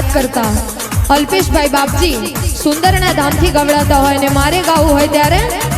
યાદ કરતા. અલ્પેશભાઈ બાપજી સુંદરના ધામથી ગવડાતા હોય ને મારે ગાવું હોય ત્યારે?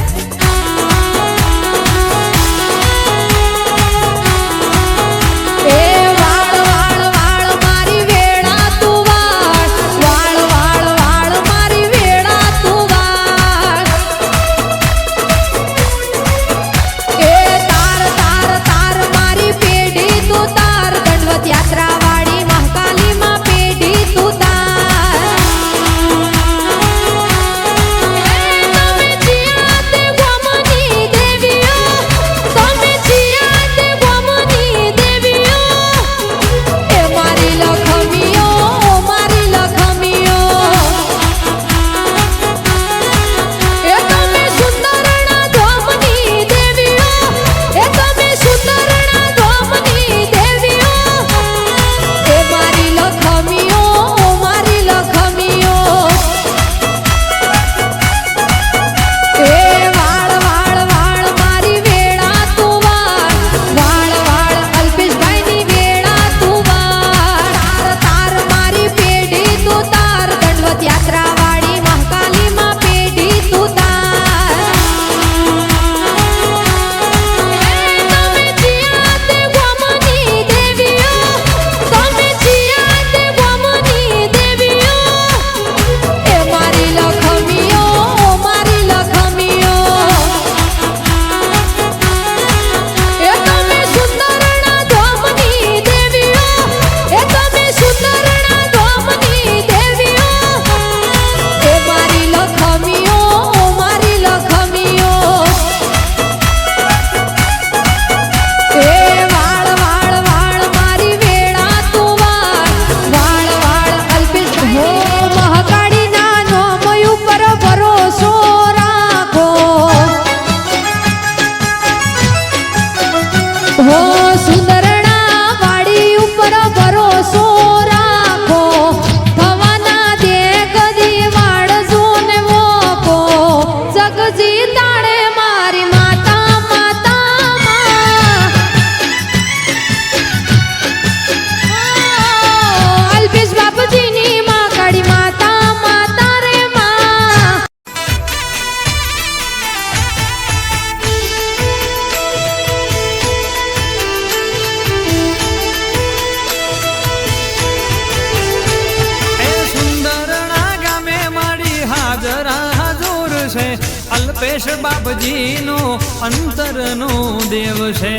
અલ્પેશ બાપજીનો અંતરનો દેવ છે.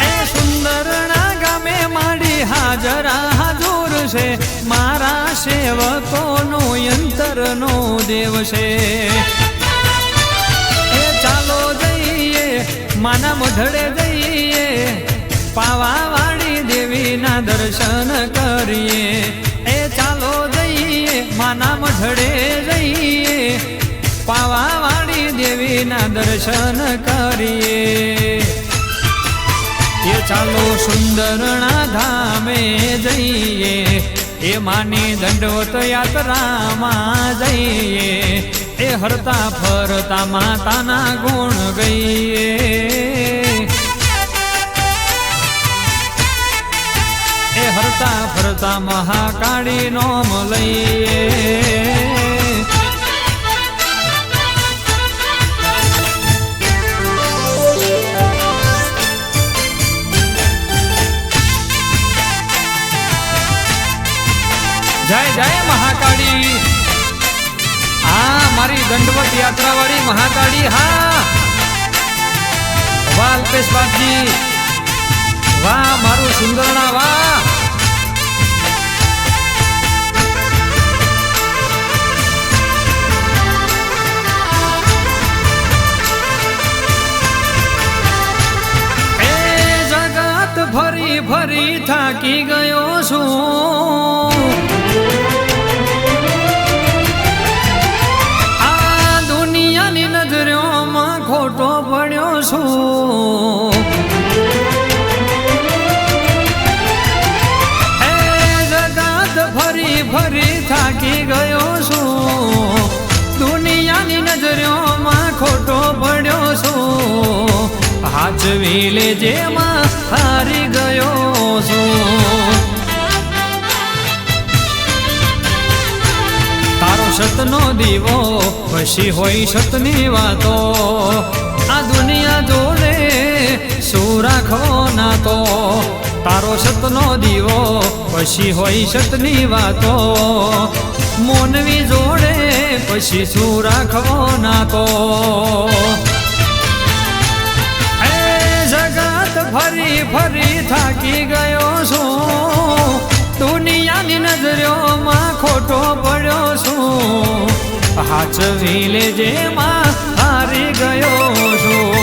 એ સુંદરણા ગામે મારી હાજરા હાજુર છે. મારા સેવકોનો અંતરનો દેવ છે. એ ચાલો જઈએ, માના મઢડે જઈએ. પાવાવાળી દેવીના દર્શન કરીએ. માના મઢડે જઈએ પાવાવાળી દેવીના દર્શન કરીએ. એ ચાલો સુંદરના ધામે જઈએ. એ માની દંડવત યાત્રામાં જઈએ. એ હરતા ફરતા માતાના ગુણ ગઈએ. હરતા ફરતા મહાકાળી નોમ લઈએ જય જય મહાકાળી. હા, મારી દંડવત યાત્રા વાળી મહાકાળી, હા. વાહ અલ્પેશ વાહ, મારું સુંદરણા, વાહ. ફરી થાકી ગયો છું. આ દુનિયાની નજરોમાં ખોટો પડ્યો છું. એ જગત ફરી ફરી થાકી ગયો છું. દુનિયાની નજરોમાં ખોટો પડ્યો છું. હાચવી લેજે માં હારી ગયો છું. તારો સતનો દીવો પછી હોય સતની વાતો. આ દુનિયા જોડે શું રાખો ના તો તારો સતનો દીવો પછી હોય સતની વાતો. મોનવી જોડે પછી શું રાખો ના તો ફરી ફરી થાકી ગયો છું. દુનિયાની નજરોમાં ખોટો પડ્યો છું. હાચવી લેજે માં હારી ગયો છું.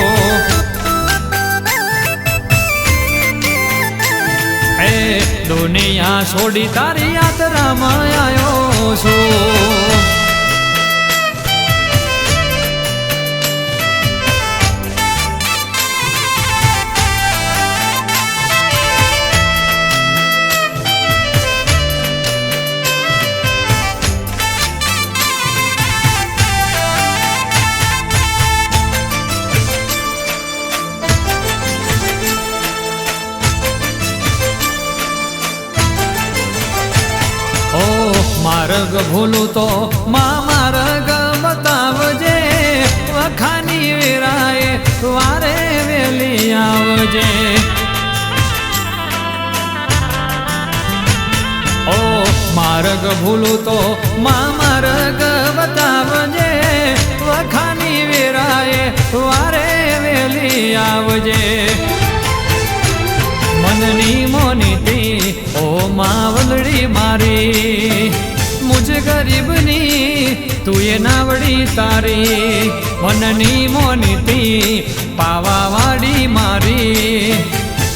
એ દુનિયા છોડી તારી યાત્રામાં આવ્યો છું. માર્ગ ભૂલું તો મા માર્ગ બતાવજે. વખાની વેરાએ વારે વેલી આવજે. ઓ માર્ગ ભૂલું તો મા માર્ગ બતાવજે. વખાની વેરાએ વારે વેલી આવજે. મનની મોનીતી ઓ માવલડી મારી. મુજ ગરીબની, તું એ નાવડી તારી, મનની મોનીતી પાવાવાડી મારી.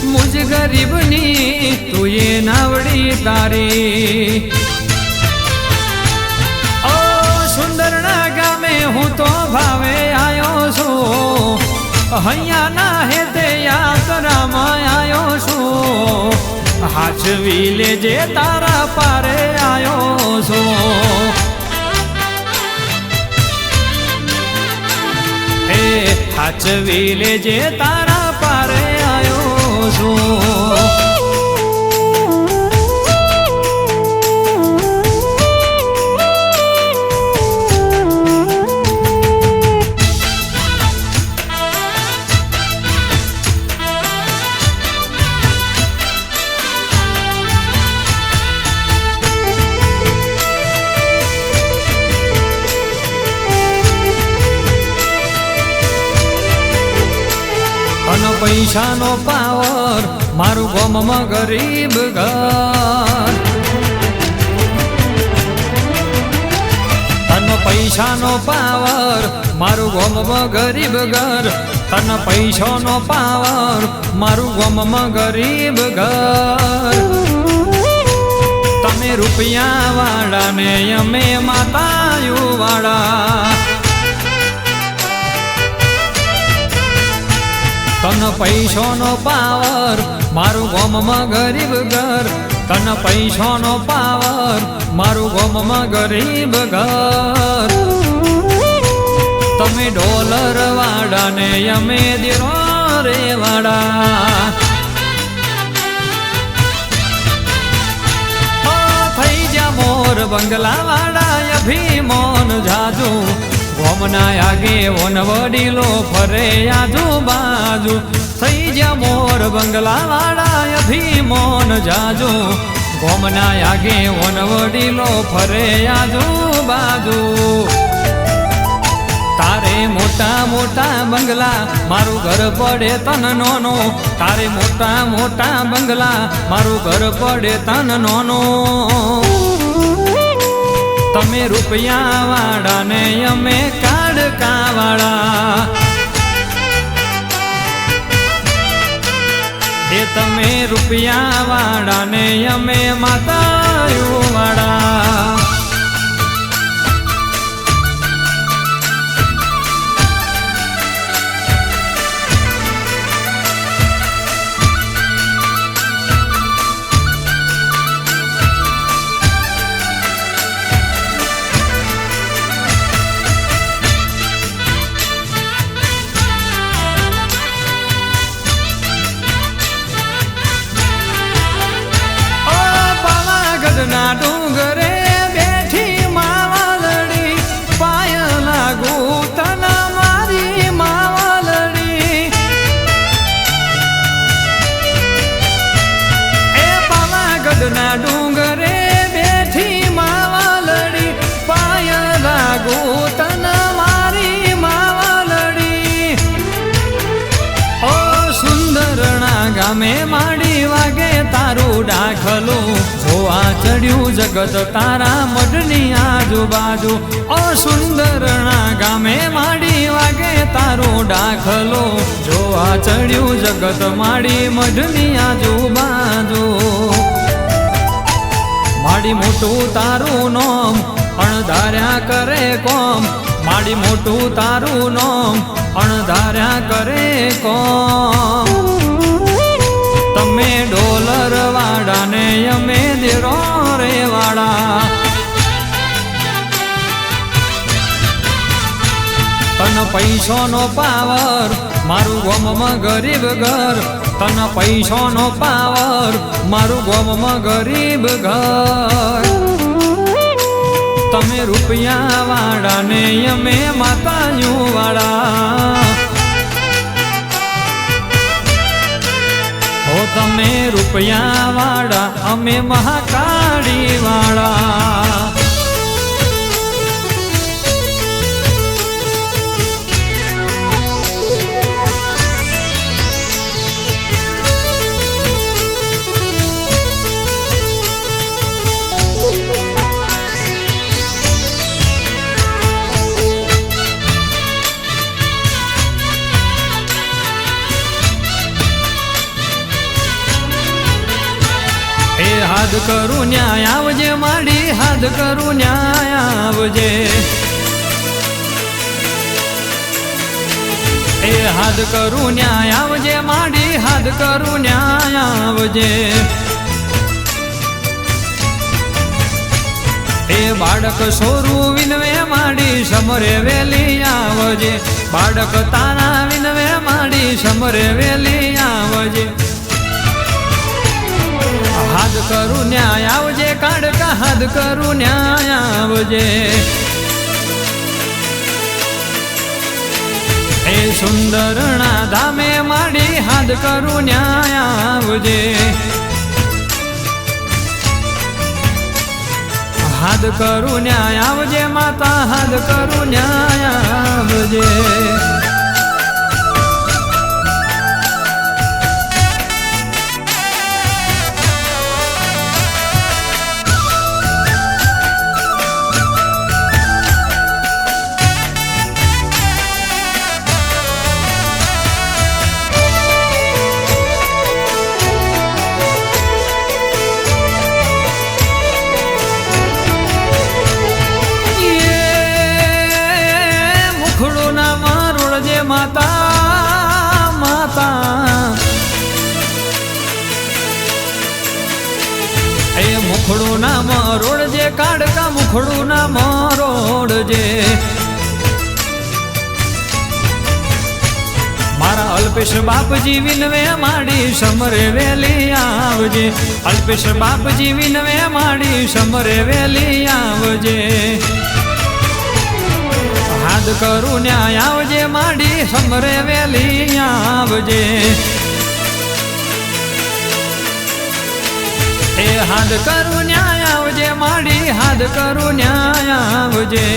મુજ ગરીબની, તું એ નાવડી તારી. ઓ સુંદરના ગામે હું તો ભાવે આવ્યો છું. હૈયાના હે તે યાત્રામાં આવ્યો છું. હાચવી લેજે તારા પારે આવ્યો છો. હાચવી લેજે તારા પાવર, મારું ગોમમાં ગરીબ ઘર. તન પૈસાનો પાવર, મારું ગોમમાં ગરીબ ઘર. તન પૈસાનો પાવર, મારું ગોમમાં ગરીબ ઘર. તમે રૂપિયા વાળાને અમે માતાયુ વાળા તન પૈસાનો પાવર, મારું ગોમમાં ગરીબ ઘર. તન પૈસાનો પાવર, મારું ગોમમાં ગરીબ ઘર. તમે ડોલર વાડા ને અમે દીરો રે વાડા થઈ જા મોર બંગલા વાડા અભિમોન જાજુ. ગોમના આગે ઓન વડીલો ફરે આજુ બાજુ થઈ જા મોર બંગલા વાળા અભિમોન જાજુ. આગે ઓન વડીલો ફરે આજુ બાજુ તારે મોટા મોટા બંગલા, મારું ઘર પડે તન નોનો. તારે મોટા મોટા બંગલા, મારું ઘર પડે તન નોનો. તમે રૂપિયા વાળા ને અમે કાડકા વાળા એ તમે રૂપિયા વાળા ને અમે માતા વાળા ચડ્યું જગત તારા મઢની આજુબાજુ. ઓ સુંદરના ગામે માડી વાગે તારો ડાખલો જોવા ચડ્યું જગત માડી મઢની આજુબાજુ. માડી મોટું તારું નોમ અણધાર્યા કરે કોમ. માડી મોટું તારું નોમ અણધાર્યા કરે કોમ. તમે ડોલર તન પૈસો નો પાવર, મારું ગોમમાં ગરીબ ઘર. તન પૈસો નો પાવર, મારું ગોમમાં ગરીબ ઘર. તમે રૂપિયા વાળા ને અમે માતાયું વાળા. હો તમે રૂપિયા વાળા, અમે મહાકાળી વાળા. હાથ કરું ન્યાય આવજે, માડી હાથ કરું ન્યાય આવજે. એ હાથ કરું ન્યાય આવજે, માડી હાથ કરું ન્યાય આવજે. એ બાળક સોરું વિનવે, માડી સમરે વેલી આવજે. બાળક તારા વિનવે, માડી સમરે વેલી કરું ન્યાય આવજે કાઢકા હદ કરું ન્યાય આવજે. એ સુંદરના ધામે માડી હાથ કરું ન્યાય આવજે. હાદ કરું ન્યાય આવજે, માતા હાદ કરું ન્યાય આવજે. સમરે વેલી આવજે. અલ્પેશ બાપજી વિનવે માડી, સમરે વેલી આવજે. હાથ કરું ન્યાય આવજે માડી, સમરે વેલી આવજે. એ હાથ કરું ન્યાય આવજે માડી હાથ કરું ન્યાય આવજે.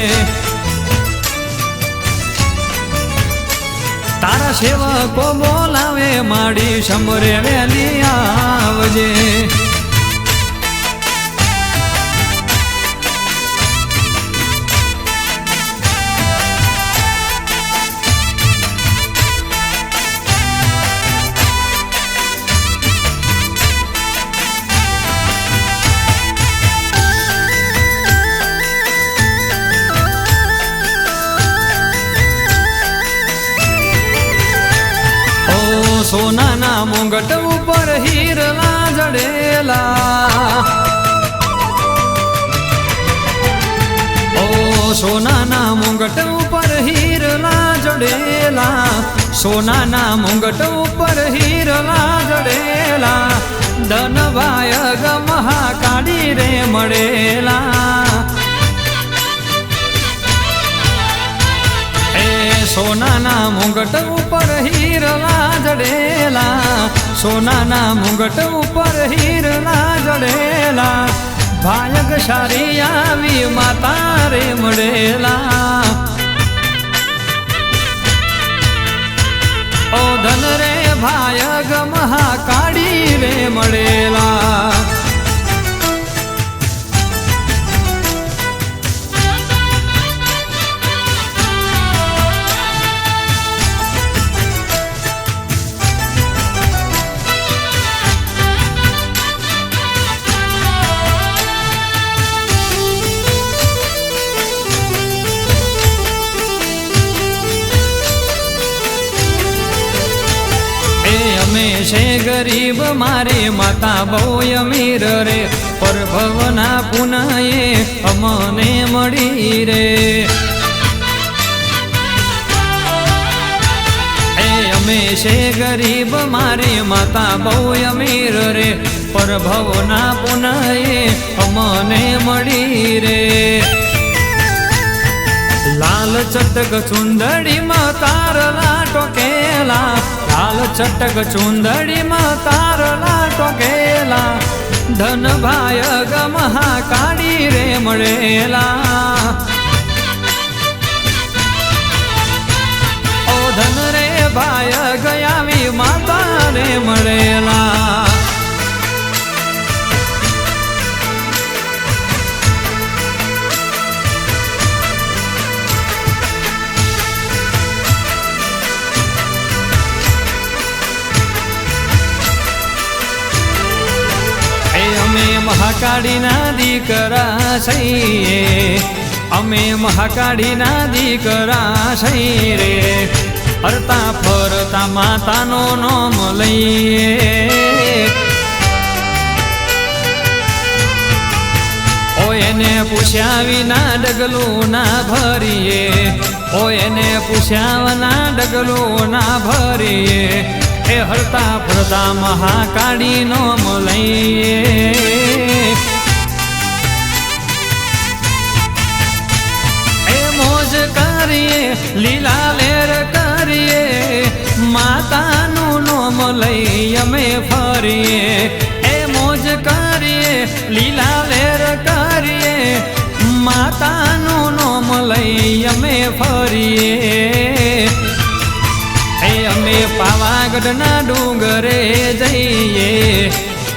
તારા સેવકો બોલાવે માડી સમરે વેલી આવજે. સોનાના મુંગટ ઉપર હીરના જડેલા. ઓ સોનાના મુંગટ ઉપર હીરલા જડેલા. સોનાના મુંગટ ઉપર હીરલા જડેલા. ધનવાય ગમહા કાઢી રે મળેલા. સોનાના મુંગટ ઉપર હીરલા જડેલા. સોનાના મુંગટ ઉપર હીરલા જડેલા. ભાયગ સારી આવી માતા રે મળેલા. ઓ ધન રે ભાયગ મહાકાળી રે મળેલા. છે ગરીબ મારે માતા બહુ અમીર રે. પરભવના પુનયે અમને મળી રે. અમે છે ગરીબ મારે માતા બહુ અમીર રે. પરભવના પુનયે અમને મળી રે. લાલ ચટક ચુંદડીમાં તારલા ટોકેલા લાલ ચટક ચુંદડીમાં તારલા ટોકેલા ધન ભાય ગમહા કાઢી રે મળેલા. ઓ ધન રે ભાય ગયાવી માતા રે મળેલા. મહાકાળીના દીકરા છીએ. અમે મહાકાળીના દીકરા છીએ રે. હરતા ફરતા માતાનો નોમ લઈએ. ઓ એને પૂછ્યા વિના ડગલું ના ભરીએ. ઓ એને પૂછ્યા વિના ડગલું ના ભરીએ. એ હરતા ફરતા મહાકાળી નો મલઈએ એ મોજ કરીએ, લીલા લેર કરીએ, માતાનું નોમ લઈ અમે ફરીએ. એ મોજ કરીએ, લીલા લેર કરીએ, માતાનું નોમ લઈ અમે ફરીએ. પાવાગઢના ડુંગરે જઈએ.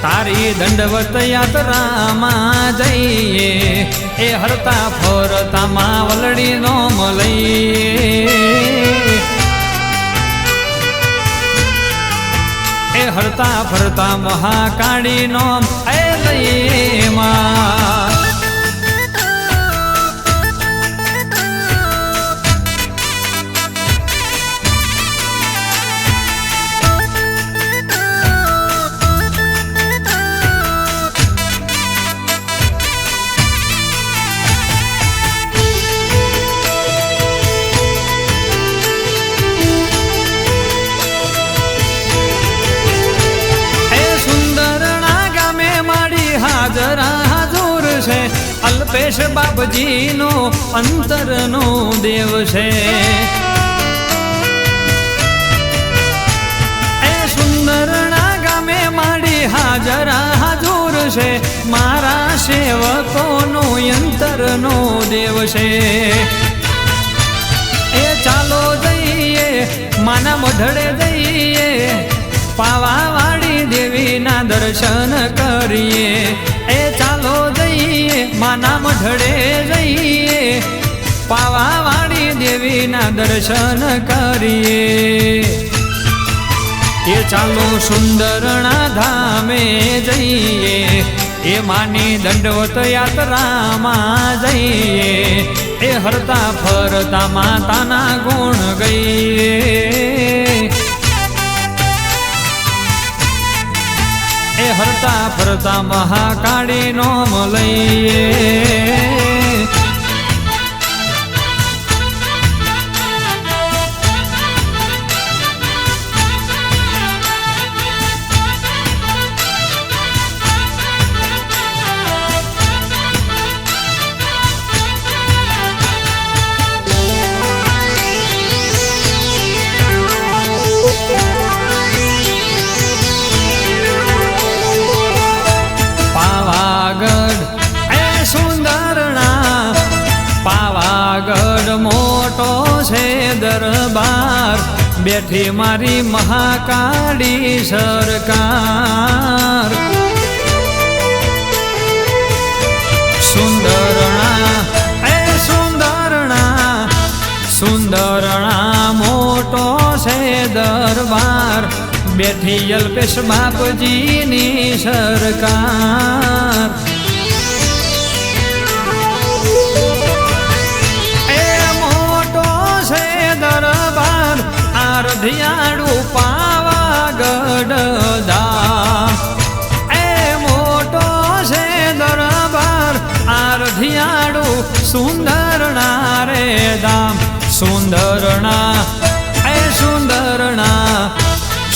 તારી દંડવત યાત્રામાં જઈએ. એ હરતા ફરતા માવલડી વલડીનો મલઈએ. એ હરતા ફરતા મહાકાળી નોમ એ લઈએ માં. અલ્પેશ બાપજીનો અંતરનો દેવ છે. એ સુંદરના ગામે માડી હાજરા હાજુર છે. મારા સેવકોનો અંતરનો દેવ છે. એ ચાલો જઈએ, માના મઢડે જઈએ. પાવાવાળી દેવીના દર્શન કરીએ. માના મઢડે જઈએ પાવાવાળી દેવીના દર્શન કરીએ. એ ચાલો સુંદરણા ધામે જઈએ. એ માની દંડવત યાત્રામાં જઈએ. એ હરતા ફરતા માતાના ગુણ ગઈએ. એ હરતા ફરતા મહાકાળી નોમ લઈએ. બેઠી મારી મહાકાળી સરકાર. સુંદરણા, એ સુંદરણા સુંદરણા મોટો છે દરબાર. બેઠી અલ્પેશ બાપજીની સરકાર. ગડદા એ મોટો છે દરબાર આરધિયાળું સુંદરના રે દામ સુંદરના એ સુંદરના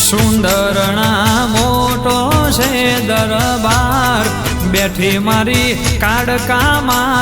સુંદરના મોટો છે દરબાર. બેઠી મારી કાડકામાં